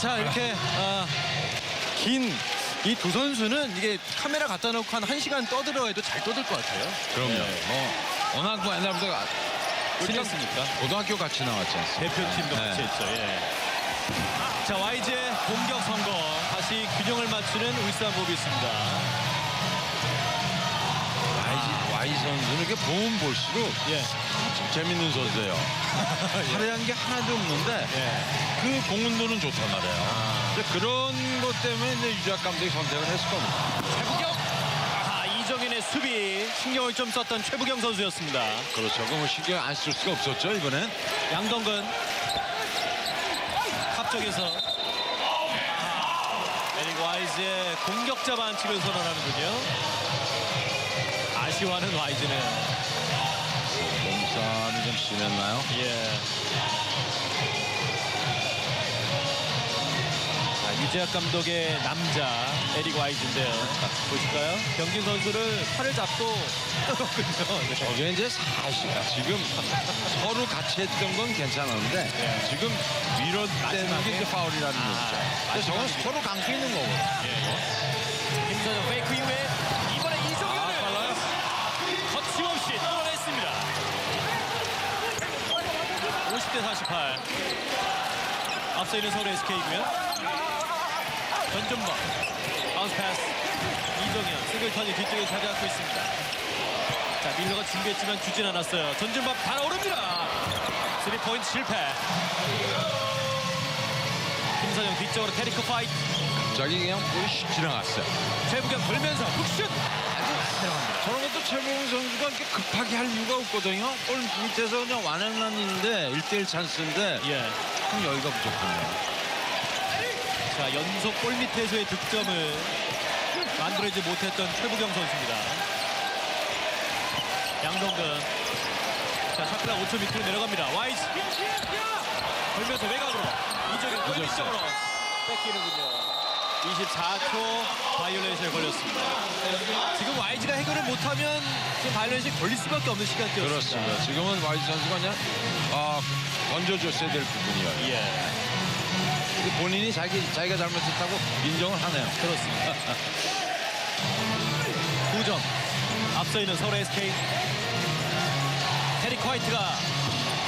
자 이렇게 아, 긴 이 두 선수는 이게 카메라 갖다 놓고 한 1시간 떠들어 해도 잘 떠들 것 같아요. 그럼요. 네. 뭐 워낙 뭐 옛날부터 틀렸으니까. 고등학교 같이 나왔지 않습니까? 대표팀도 네. 같이 했죠. 예. 자 YG의 공격 성공 다시 균형을 맞추는 울산 모비스입니다. 선수는 이렇게 보면 볼수록 예. 참 재밌는 선수예요. 화려한 게 하나도 없는데 예. 그 공운도는 좋단 말이에요. 이제 그런 것 때문에 이제 유작 감독이 선택을 했을 겁니다. 최부경. 아 이정현의 수비 신경을 좀 썼던 최부경 선수였습니다. 그렇죠. 그뭐 신경 안 쓸 수가 없었죠 이번엔. 양동근 합쪽에서 아, 에릭 와이즈의 공격자 반칙을 선언하는군요. 아쉬워하는 와이즈는 몸싸움이 좀 심했나요? 예. 자, 유재학 감독의 남자 에릭 와이즈인데요. 보실까요? 경진 선수를 팔을 잡고 끊었군요. 네. 저게 이제 사실 지금 서로 같이 했던 건 괜찮았는데 네. 지금 밀어대는 게 이제 파울이라는 아, 거죠. 근데 저건. 서로 강수 있는 거고. 김선영 페이크 이후에 아, 이종현을 빨라요. 거침없이 뚫어냈습니다. 50대 48. 앞서 있는 서울 SK고요. 전준범 바운스 패스 이종현 싱글턴이 뒤쪽에 자리 잡고 있습니다. 자 밀러가 준비했지만 주진 않았어요. 전준범 달아오릅니다. 3포인트 실패. 김선영 뒤쪽으로 테리크 파이트. 갑자기 그냥 슉 지나갔어요. 최부경 돌면서 훅슛 아주 들어갑니다. 저런 것도 최봉훈 선수가 이렇게 급하게 할 이유가 없거든요. 골 밑에서 그냥 완연한 인데 1대1 찬스인데 예. 참 여유가 부족하네요. 자 연속 골 밑에서의 득점을 만들어내지 못했던 최부경 선수입니다. 양동근 자 샤크라 5초 밑으로 내려갑니다. 와이즈 걸면서 외곽으로 이적인 골. 밑쪽으로 뺏기는군요. 24초 바이올렛에 걸렸습니다. 지금 YG가 해결을 못하면 지금 바이올렛이 걸릴 수밖에 없는 시간대였습니다. 그렇습니다. 지금은 와이즈 선수가 그냥 아, 던져줬어야 될 부분이에요. 예, 본인이 자기, 자기가 잘못했다고 인정을 하네요. 그렇습니다. 9점 앞서 있는 서울 SK 테릭 화이트가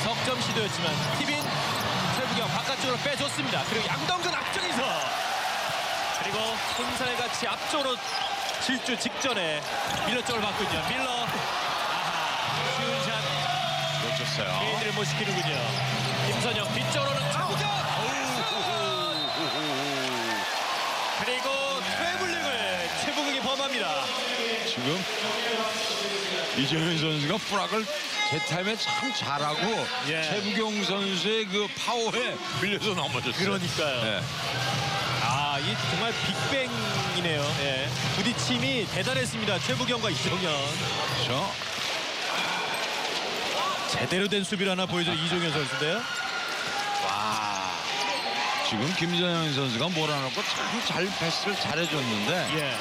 석점 시도였지만 티빈 최부경 바깥쪽으로 빼줬습니다. 그리고 양동근 앞쪽에서 그리고 혼살을 같이 앞쪽으로 질주 직전에 밀러 쪽을 봤군요. 밀러 아하 쉬운 샷 놓쳤어요. 게이드를 못 시키는군요. 김선영 뒤쪽으로는 최부경 그리고 트래블링을 최부경이 범합니다. 지금 이재현 선수가 프락을 제 타임에 참 잘하고 예. 최부경 선수의 그 파워에 밀려서 넘어졌어요. 그러니까요. 네. 아, 이 정말 빅뱅이네요. 예. 부딪힘이 대단했습니다. 최부경과 이종현. 그렇죠. 제대로 된 수비를 하나 보여준 이종현 선수인데요. 와. 지금 김정현 선수가 몰아넣고 참 잘 패스를 잘해줬는데 예.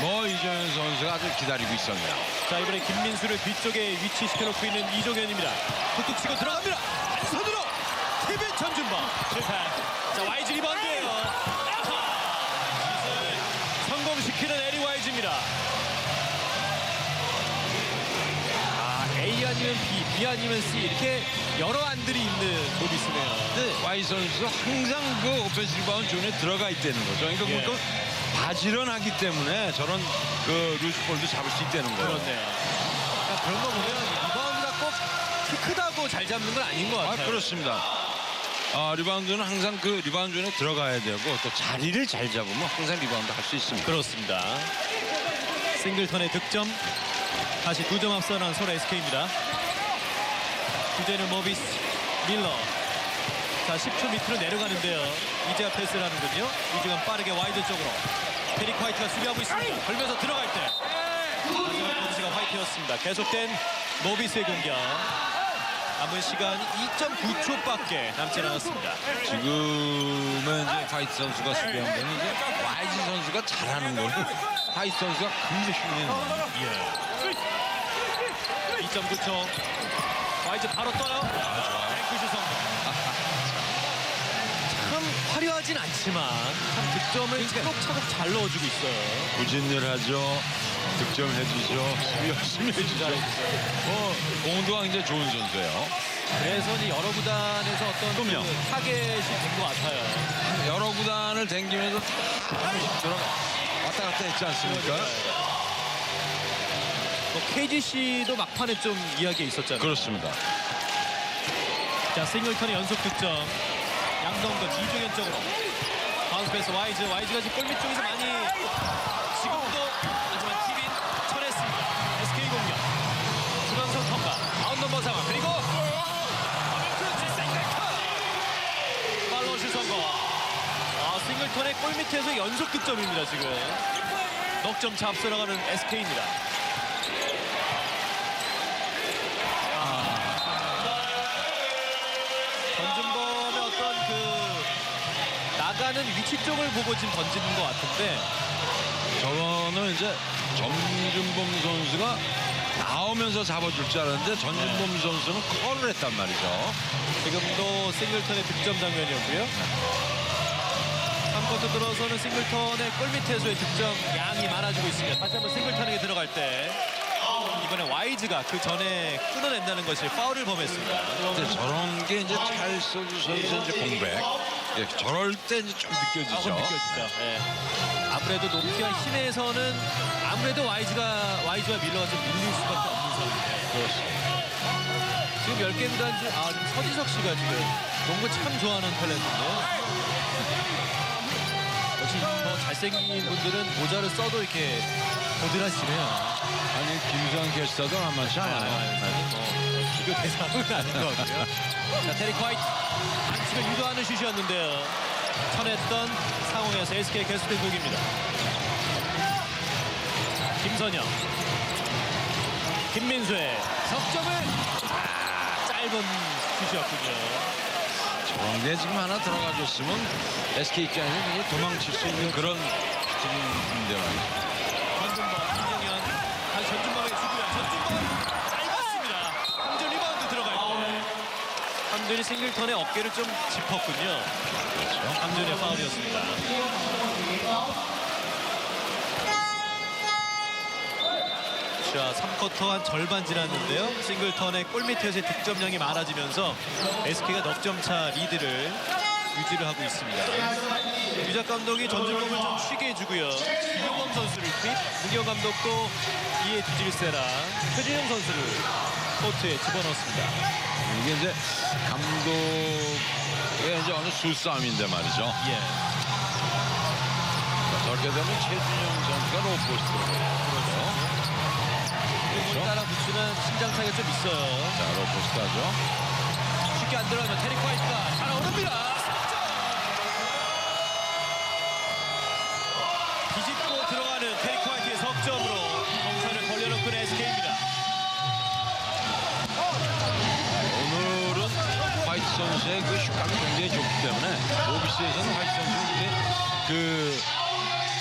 뭐 이재현 선수가 아주 기다리고 있었네요. 자, 이번에 김민수를 뒤쪽에 위치시켜놓고 있는 이종현입니다. 툭툭 치고 들어갑니다. 한 손으로 티빈 전준범 실패. 자, 와이즈 리바운드예요. 아하. 시즌을 성공시키는 에리 와이즈입니다. 아, A 아니면 B, B 아니면 C 이렇게 여러 안들이 있는 모비스네요. 근데 와이 선수도 항상 그 오펜스 리바운드 존에 들어가 있다는 거죠. 그러니까 예. 그것도 바지런하기 때문에 저런 그 루즈볼도 잡을 수 있다는 거예요. 그렇네요. 그러니까 그런 거 보면 리바운드가 꼭 키 크다고 잘 잡는 건 아닌 것 아, 같아요. 그렇습니다. 아, 리바운드는 항상 그 리바운드 존에 들어가야 되고 또 자리를 잘 잡으면 항상 리바운드 할 수 있습니다. 그렇습니다. 싱글턴의 득점 다시 두 점 앞서 나온 서울 SK입니다. 주제는 모비스 밀러 자 10초 밑으로 내려가는데요. 이제야 패스를 하는군요. 이지금 빠르게 와이드 쪽으로 테릭 화이트가 수비하고 있습니다. 걸면서 들어갈 때 마지막 포지가 화이트였습니다. 계속된 모비스의 공격 남은 시간 2.9초밖에 남지 않았습니다. 지금은 이제 화이트 선수가 수비한 거는 이제 와이즈 선수가 잘하는 거는 화이트 선수가 흉내는 거예요. 예. 2.9초. 와이즈 바로 떠요. 뱅크슛 성공. 어려워하진 않지만 참 득점을 차곡차곡 잘 넣어주고 있어요. 부진을 하죠. 득점해주죠. 수비 열심히 해주죠. 어, 공도가 굉장히 좋은 선수예요. 그래서 이제 여러 구단에서 어떤 그럼요. 그 타겟이 된 것 같아요. 여러 구단을 댕기면서 다 한번씩 들어가 왔다 갔다 했지 않습니까? 뭐 KGC도 막판에 좀 이야기가 있었잖아요. 그렇습니다. 자 싱글턴의 연속 득점 양동근 이종현 쪽으로 바운스 패스 와이즈 와이즈가 지금 골밑 쪽에서 많이 골 밑에서 연속 득점입니다 지금. 넉점 차 앞서 나가는 SK입니다. 전준범의 어떤 그 나가는 위치 쪽을 보고 지금 던지는 것 같은데. 저거는 이제 전준범 선수가 나오면서 잡아줄 줄 알았는데 전준범 선수는 컬을 했단 말이죠. 지금도 싱글턴의 득점 장면이었고요. 3쿼터 들어서는 싱글턴의 골 밑에서의 득점 양이 많아지고 있습니다. 다시 한번 싱글턴에게 들어갈 때 이번에 와이즈가 그 전에 끊어낸다는 것이 파울을 범했습니다. 근데 저런 게 이제 찰스주 선수 이제 공백. 예, 저럴 때 이제 좀 아, 느껴지죠. 그건 느껴지죠. 예. 아무래도 높이와 힘에서는 아무래도 와이즈가 와이즈와 밀러가 좀 밀릴 수밖에 없는 상황이에요. 그렇습니다. 지금 10개 구단 중, 아, 지금 서지석 씨가 지금 농구 참 좋아하는 탤런트인데요. 역시 더 잘생긴 분들은 모자를 써도 이렇게 고드라시네요. 아니 김수환 캐스터도 만만치 않아요. 저는 뭐 비교 대상은 아닌 것 같고요. 자, 테릭 화이트. 안치를 유도하는 슛이었는데요. 쳐냈던 상황에서 SK 게스트 곡입니다. 김선영. 김민수의 석점을 아, 짧은 슛이었군요. 게 지금 하나 들어가줬으면 SK 입장에서 굉장히 도망칠 수 있는 그런 슈팅인데 말이죠. 전준범, 김정현. 다시 전준범에게 주고요. 전준범 짧았습니다. 함준 리바운드 들어갈 때. 함준이 싱글턴의 어깨를 좀 짚었군요. 그렇죠. 함준의 파울이었습니다. 자, 3쿼터 한 절반 지났는데요. 싱글턴의 골밑에서의 득점량이 많아지면서 SK가 넉 점 차 리드를 유지를 하고 있습니다. 유작 감독이 전준범을 좀 쉬게 해주고요. 이경범 선수를 투입, 문경 감독도 이에 두질세라 최진영 선수를 코트에 집어넣습니다. 이게 이제 감독의 이제 어느 수싸움인데 말이죠. 예. 저렇게 되면 최준영 선수가 로포스트로. 그리고 따라 붙이는 신장 차이가 좀 있어요. 자, 로포스트 하죠. 쉽게 안 들어가면 테릭 화이트가 달아오릅니다. 뒤집고 들어가는 테릭 화이트의 석점으로 점차를 벌려놓고 SK입니다. 오늘은 화이트 선수의 그 슛감이 굉장히 좋기 때문에 오비스에서는 화이트 선수는 그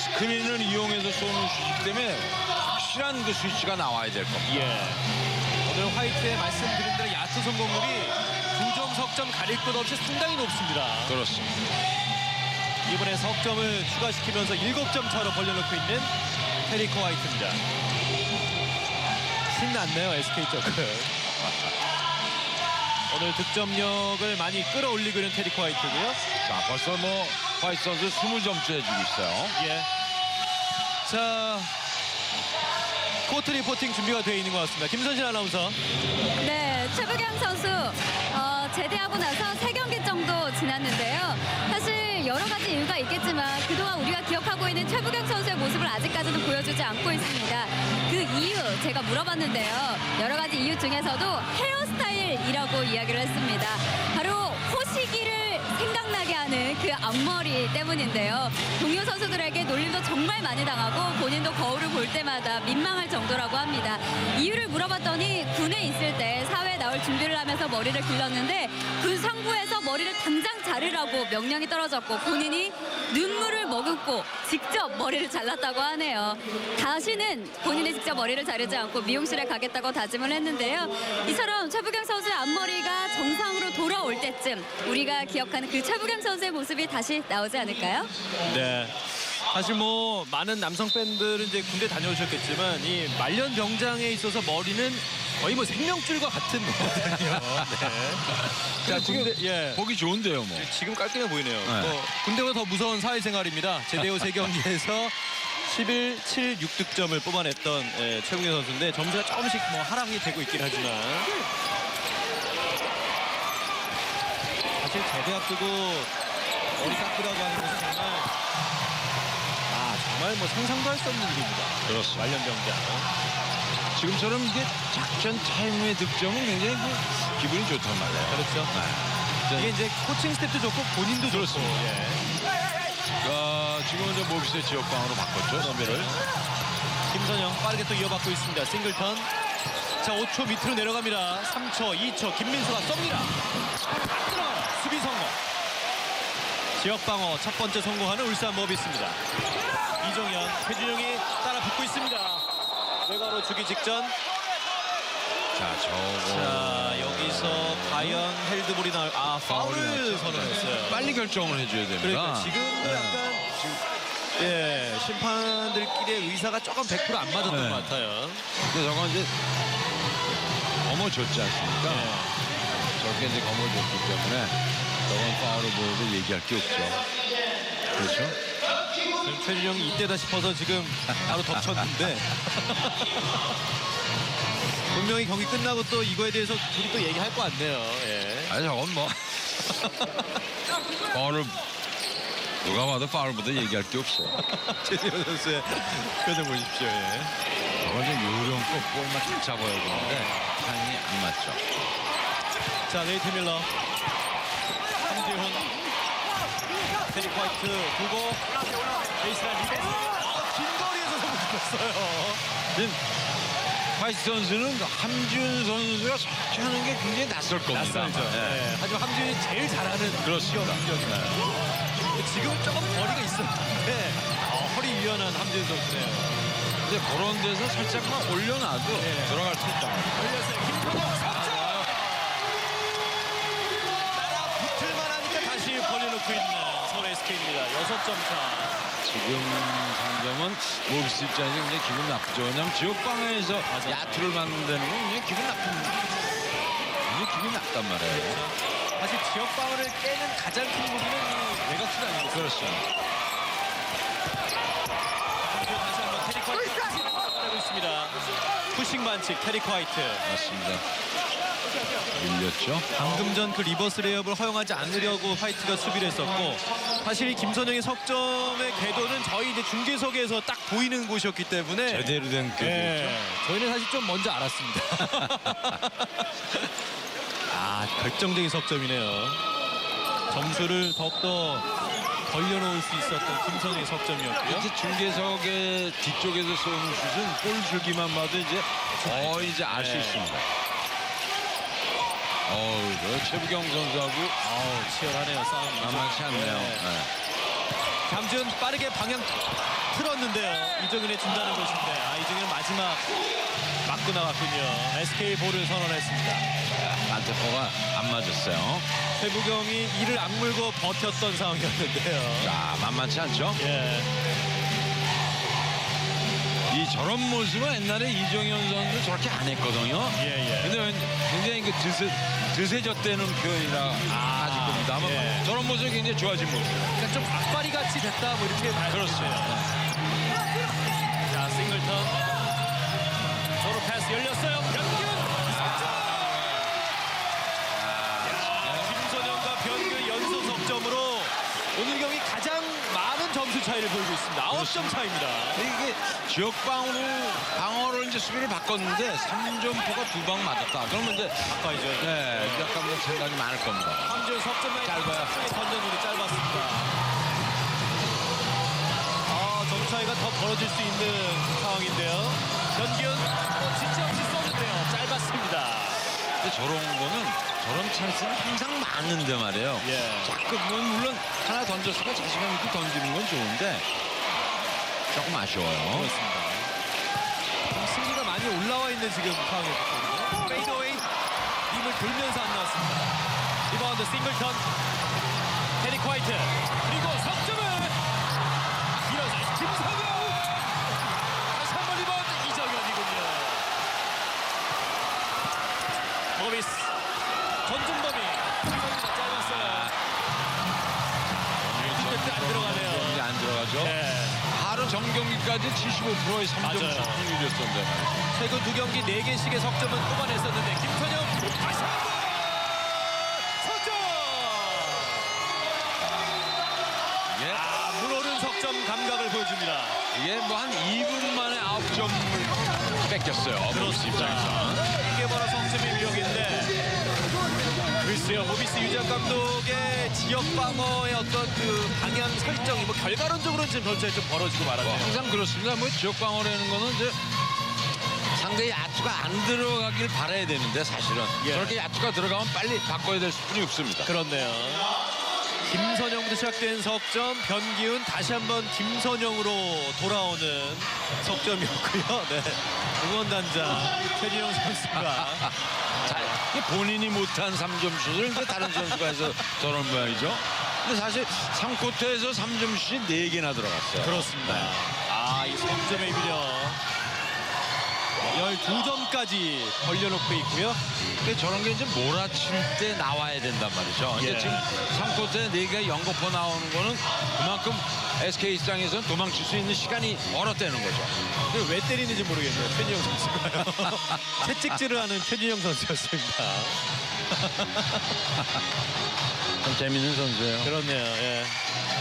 스크린을 이용해서 쏘는 슛이기 때문에 확실한 그 스위치가 나와야 될 겁니다. 예. 오늘 화이트의 말씀드린 대로 야투 성공률이 두 점 석점 가릴 것 없이 상당히 높습니다. 그렇습니다. 이번에 석점을 추가시키면서 7점 차로 벌려놓고 있는 테리코 화이트입니다. 신났네요, SK 쪽은. 오늘 득점력을 많이 끌어올리고 있는 테리코 화이트고요. 자, 벌써 뭐 화이트 선수 20점째 해주고 있어요. 예. 자, 코트 리포팅 준비가 되어 있는 것 같습니다. 김선신 아나운서. 네, 최부경 선수 어, 제대하고 나서 세경기 정도 지났는데요. 사실 여러 가지 이유가 있겠지만 그동안 우리가 기억하고 있는 최부경 선수의 모습을 아직까지는 보여주지 않고 있습니다. 그 이유 제가 물어봤는데요. 여러 가지 이유 중에서도 헤어스타일이라고 이야기를 했습니다. 바로 호시기를 생각나게 하는 그 앞머리 때문인데요. 동료 선수들에게 놀림도 정말 많이 당하고 본인도 거울을 볼 때마다 민망할 정도라고 합니다. 이유를 물어봤더니 군에 있을 때 사회에 나올 준비를 하면서 머리를 길렀는데 군 상부에서 머리를 당장 자르라고 명령이 떨어졌고 본인이 눈물을 머금고 직접 머리를 잘랐다고 하네요. 다시는 본인이 직접 머리를 자르지 않고 미용실에 가겠다고 다짐을 했는데요. 이처럼 최부경 선수의 앞머리가 정상으로 돌아올 때쯤 우리가 기억하는 그 최부경 선수의 모습이 다시 나오지 않을까요? 네. 사실 뭐 많은 남성 팬들은 이제 군대 다녀오셨겠지만 이 말년 병장에 있어서 머리는 거의 뭐 생명줄과 같은 거거든요. 네. 자, 지금 군대, 예. 보기 좋은데요, 뭐. 지금 깔끔해 보이네요. 네. 뭐 군대보다 더 무서운 사회생활입니다. 제대 후세 경기에서 11, 7, 6득점을 뽑아냈던 예, 최국현 선수인데 점수가 조금씩 뭐 하락이 되고 있긴 하지만 사실 제대 앞두고 머리 깎으라고 하는 것은 정말 아 정말 뭐 상상도 할 수 없는 일입니다. 그렇습니다. 말년 병장. 지금처럼 이게 작전 타임의 득점은 굉장히 그 기분이 좋단 말이에요. 그렇죠. 네. 이게 이제 코칭 스텝도 좋고 본인도 좋고. 예. 아, 지금 이제 모비스의 지역방으로 바꿨죠, 선배를. 김선영 빠르게 또 이어받고 있습니다. 싱글턴. 자, 5초 밑으로 내려갑니다. 3초, 2초. 김민수가 쏩니다. 들어가요. 수비 성공. 지역 방어 첫 번째 성공하는 울산 모비스입니다. 이종현, 최준영이 따라 붙고 있습니다. 외곽으로 주기 직전. 자, 저거. 자, 여기서 과연 헬드볼이 나올 아, 파울을. 선언했어요. 빨리 결정을 해줘야 됩니다. 그러니까 지금 네. 약간 예, 심판들끼리의 의사가 조금 100%안 맞았던 네. 것 같아요. 근데 저건 이제 넘어졌지 않습니까? 네. 저렇게 이제 검어졌기 때문에 저건 파울을 보여도 얘기할 게 없죠. 그렇죠? 최준영이 이때다 싶어서 지금 바로 덮쳤는데 분명히 경기 끝나고 또 이거에 대해서 둘이 또 얘기할 것 같네요. 예. 아니, 저건 뭐. 파울을 누가 봐도 파울보다 얘기할 게 없어. 최준영 선수의 표정 보십시오. 예. 저건 좀 요령껏 볼만 딱 잡아야 되는데 타임이 안 맞죠. 자, 네이트 밀러. 함지훈. 테리 화이트 두고 베이스라인 리베. 긴 거리에서 성공 붙었어요. 근데 화이트 선수는 함지훈 선수가 설치하는 게 굉장히 낯설 겁니다. 낯설죠. 네. 네. 하지만 함지훈이 제일 잘하는 그렇습니다. 공격입니다. 지금 조금 거리가 있었는데 어, 허리 유연한 함지훈 선수네요. 근데 그런 데서 살짝만 올려놔도 네. 들어갈 수 있다. 걸렸어요. 김선영 점 차. 지금 상점은 모비스 입장에서 굉장히 기분 나쁘죠. 왜냐면 지역방에서 맞아요. 야투를 맞는다는 건 굉장히 기분 나쁜 굉장히 기분 나단 말이에요. 사실 지역 방어를 깨는 가장 큰 무기는 이 외곽슛 아니겠어요? 그렇죠. 다시 한번 테리 화이트 하고 있습니다. 푸싱 반칙 테리 화이트. 맞습니다. 밀렸죠. 방금 전 그 리버스 레이업을 허용하지 않으려고 화이트가 수비를 했었고 사실 이 김선영의 석점의 궤도는 저희 이제 중계석에서 딱 보이는 곳이었기 때문에 제대로 된 그. 예, 저희는 사실 좀 먼저 알았습니다. 아 결정적인 석점이네요. 점수를 더욱더 벌려놓을 수 있었던 김선영의 석점이었고요. 이제 중계석의 뒤쪽에서 쏘는 슛은 볼 줄기만 봐도 이제 거의 이제 알 수 네. 있습니다. 어우, 저 최부경 선수하고 아우 치열하네요 싸움이. 만만치 않네요. 네. 네. 잠준 빠르게 방향 틀었는데요. 이정현의 준다는 것인데 아 이정현 마지막 맞고 나갔군요. SK 볼을 선언했습니다. 안테퍼가 안 맞았어요. 최부경이 이를 악물고 버텼던 상황이었는데요. 자, 만만치 않죠? 예. 이 저런 모습은 옛날에 이정현 선수 저렇게 안 했거든요. 예, 예. 근데 왠- 굉장히 그 드세, 드세졌다는 표현이라 아, 겁니다. 아마 예. 저런 모습이 굉장히 좋아진 모습. 그러니까 좀 악바리 같이 됐다 뭐 이렇게 봐야 그렇습니다. 자 싱글턴 서로 패스 열렸어요. 차이를 보이고 있습니다. 9점 차입니다. 이게 지역 방어로 방어를 이제 수비를 바꿨는데 3점포가 두 방 맞았다. 그러면 이제 이제 네, 약간 뭐 생각이 많을 겁니다. 함준 석점에 짧아요. 던전율이 짧았습니다. 아, 점 차이가 더 벌어질 수 있는 상황인데요. 또 지체 없이 쏘는데요. 짧았습니다. 근데 저런 거는 저런 찬스는 항상 많은데 말이에요. 예. 자꾸 뭐 물론 하나 던졌으니까 자신감 있게 던지는 건 좋은데 조금 아쉬워요. 그렇습니다. 좀 승리가 많이 올라와 있는 지금 상황이었거든요. 페이드웨이 힘을 돌면서 안 나왔습니다. 리바운드 싱글턴 테리 콰이트 그리고 정경기까지 75%의 3점 맞아요. 말이죠. 최근 두 경기 네개씩의 석점은 뽑아냈었는데 김선영 다시 한번 석점! 이게, 아, 물오른 석점 감각을 보여줍니다. 이게 뭐 한 2분 만에 9점을 뺏겼어요. 입장에서. 이게 바로 석점의 위력인데 글쎄요 모비스 유작 감독의 지역 방어의 어떤 그 방향 설정이 뭐 결과론적으로는 지금 전체에 좀 벌어지고 뭐 말았네요. 항상 그렇습니다. 뭐 지역 방어라는 거는 이제 상대의 야투가 안 들어가길 바라야 되는데 사실은 예. 저렇게 야투가 들어가면 빨리 바꿔야 될 수준이 없습니다. 그렇네요. 김선영부터 시작된 석점 변기훈 다시 한번 김선영으로 돌아오는 석점이었고요. 네. 응원단자 최진영 선수가 본인이 못한 3점 슛을 이제 다른 선수가 해서 저런 모양이죠. 근데 사실 3쿼터에서 3점 슛이 4개나 들어갔어요. 그렇습니다. 아, 이 석점의 위력 12점까지 벌려놓고 있고요. 근데 저런 게 이제 몰아칠 때 나와야 된단 말이죠. 예. 지금 3쿼터에 4개가 연거퍼 나오는 거는 그만큼 SK 입장에서는 도망칠 수 있는 시간이 멀었다는 거죠. 근데 왜 때리는지 모르겠네요. 최진영 선수가요. 채찍질을 하는 최진영 선수였습니다. 참 재밌는 선수예요. 그렇네요. 예.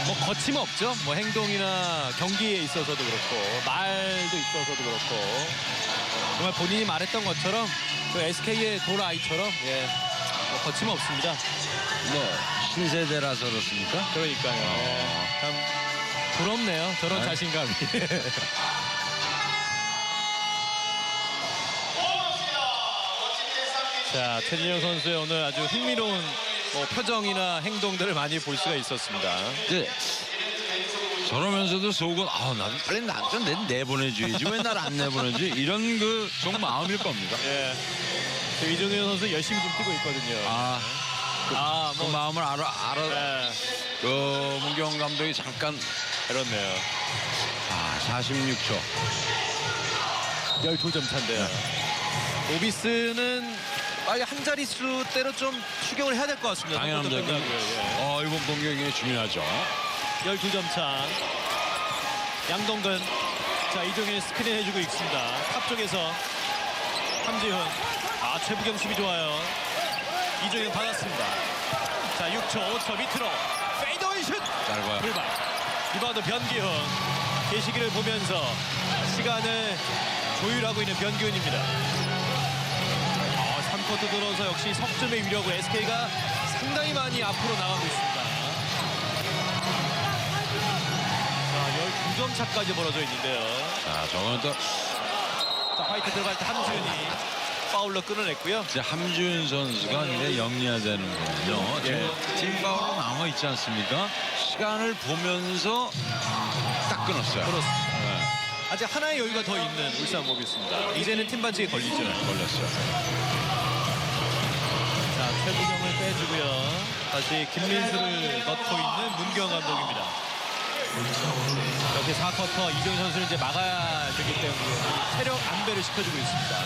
뭐 거침없죠. 뭐 행동이나 경기에 있어서도 그렇고 말도 있어서도 그렇고 정말 본인이 말했던 것처럼 그 SK의 돌 아이처럼 예. 뭐 거침없습니다. 뭐 신세대라서 그렇습니까? 그러니까요. 예. 참 부럽네요. 저런 네. 자신감이. 자, 최진영 선수의 오늘 아주 흥미로운 뭐 표정이나 행동들을 많이 볼 수가 있었습니다. 이제 저러면서도 속은 아 나도 빨리 나좀 내보내줘야지 왜 날 안 내보내지 이런 그 속 마음일 겁니다. 예. 그 이종현 선수 열심히 좀 뛰고 있거든요. 아, 아, 그 뭐, 마음을 알아 알아 예, 그 문경 감독이 잠깐 그렇네요. 아 46초 12점 차인데요. 오비스는 빨리 한 자릿수대로 좀 추격을 해야 될 것 같습니다. 당연합니다. 성공도 끝나고요. 어 이번 공격이 중요하죠. 예. 12점 차. 양동근. 자, 이종현이 스크린 해주고 있습니다. 탑 쪽에서 함지훈. 아, 최부경 수비 좋아요. 이종현 받았습니다. 자, 6초, 5초 밑으로. 페이더웨이 슛! 짧아요. 불발. 리바운드 변기훈. 계시기를 보면서 시간을 조율하고 있는 변기훈입니다. 어, 3쿼터 들어서 역시 석점의 위력으로 SK가 상당히 많이 앞으로 나가고 있습니다. 자, 12점 차까지 벌어져 있는데요. 자 저거는 또 자, 화이트 들어갈 때 함지훈이 파울로 끊어냈고요. 이제 함준 선수가 굉장히 영리해야 되는군요. 지금 팀 파울로 남아 있지 않습니까? 시간을 보면서 딱 끊었어요. 그렇습니다. 네, 아직 하나의 여유가 더 있는 울산 모비스입니다. 이제는 팀 반칙에 걸리죠. 걸렸어요. 빼주고요. 다시 김민수를 넣고 있는 문경 감독입니다. 이렇게 4쿼터 이종현 선수를 이제 막아야 되기 때문에 체력 안배를 시켜주고 있습니다.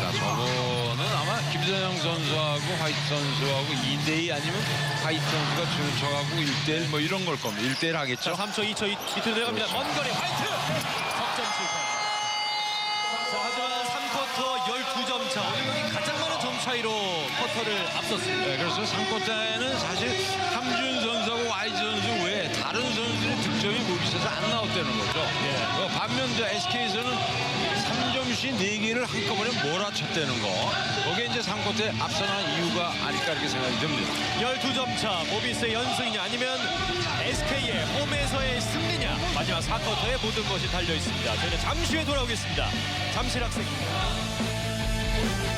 자, 저거는 아마 김선영 선수하고 화이트 선수하고 2대2 아니면 화이트 선수가 주는 척하고 1대1 뭐 이런 걸 겁니다. 1대1 자, 하겠죠? 3초, 2초, 밑으로 내려갑니다. 먼 거리 화이트! 석점 실패. 자, 하지만 3쿼터 12점 차. 오늘 경기 가장 많은 점 차이로 쿼터를 앞섰습니다. 네, 그래서 3쿼터에는 사실 함준 선수하고 와이즈 선수 외에 다른 선수들의 득점이 모비스에서 안 나왔다는 거죠. 예. 어, 반면 이제 SK에서는 3점씩 4개를 한꺼번에 몰아쳤다는 거. 그게 이제 3쿼터에 앞서난 이유가 아닐까 이렇게 생각이 듭니다. 12점 차 모비스의 연승이냐 아니면 SK의 홈에서의 승리냐 마지막 4쿼터에 모든 것이 달려 있습니다. 저희는 잠시 후에 돌아오겠습니다. 잠실 학생입니다.